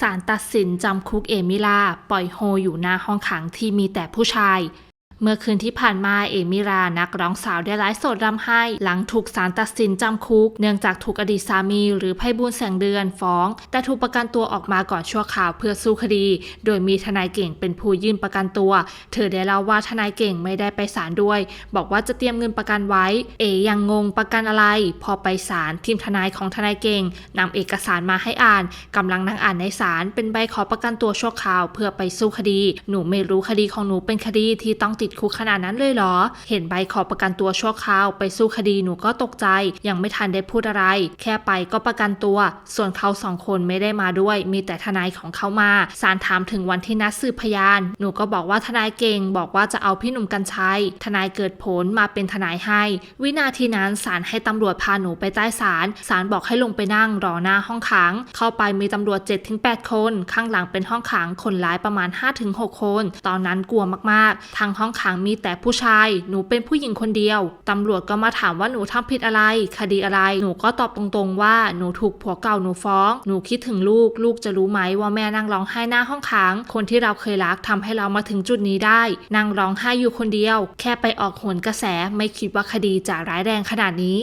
ศาลตัดสินจำคุกเอมิลา ปล่อยโฮอยู่หน้าห้องขังที่มีแต่ผู้ชาย เมื่อคืนที่ผ่านมาเอมิรานักร้องสาวได้ไลฟ์สดรำไห้ หลังถูกศาลตัดสินจำคุก เนื่องจากถูกอดีตสามีหรือไพบูลแสงเดือนฟ้อง แต่ถูกประกันตัวออกมาก่อนชั่วข่าวเพื่อสู้คดี โดยมีทนายเก่งเป็นผู้ยื่นประกันตัว เธอได้เล่าว่าทนายเก่งไม่ได้ไปศาลด้วย บอกว่าจะเตรียมเงินประกันไว้ เอยังงงประกันอะไร พอไปศาลทีมทนายของทนายเก่งนำเอกสารมาให้อ่านกำลังนั่งอ่านในศาลเป็นใบขอประกันตัวชั่วคราวเพื่อไปสู้คดี หนูไม่รู้คดีของหนูเป็นคดีที่ต้องติดคุกขนาดนั้นเลยเหรอ เห็นใบขอประกันตัวชั่วคราว ไปสู้คดีหนูก็ตกใจ ยังไม่ทันได้พูดอะไร แค่ไปก็ประกันตัว ส่วนเขาสองคนไม่ได้มาด้วย มีแต่ทนายของเขามาศาลถามถึงวันที่นัดสืบพยาน หนูก็บอกว่าทนายเก่ง บอกว่าจะเอาพี่หนุ่มกัญชัย ทนายเกิดผลมาเป็นทนายให้ วินาทีนั้นศาลให้ตำรวจพาหนูไปใต้ศาลศาลบอกให้ลงไปนั่งรอหน้าห้องขัง เข้าไปมีตำรวจ 7-8 คน ข้างหลังเป็นห้องขังคนร้ายประมาณ 5-6 คน ตอนนั้นกลัวมากๆทางห้องขังมีแต่ผู้ชาย หนูเป็นผู้หญิงคนเดียว ตำรวจก็มาถามว่าหนูทำผิดอะไร คดีอะไร หนูก็ตอบตรงๆว่าหนูถูกผัวเก่าหนูฟ้อง หนูคิดถึงลูก ลูกจะรู้ไหมว่าแม่นั่งร้องไห้หน้าห้องขัง คนที่เราเคยรักทำให้เรามาถึงจุดนี้ได้ นั่งร้องไห้อยู่คนเดียว แค่ไปออกโหนกระแส ไม่คิดว่าคดีจะร้ายแรงขนาดนี้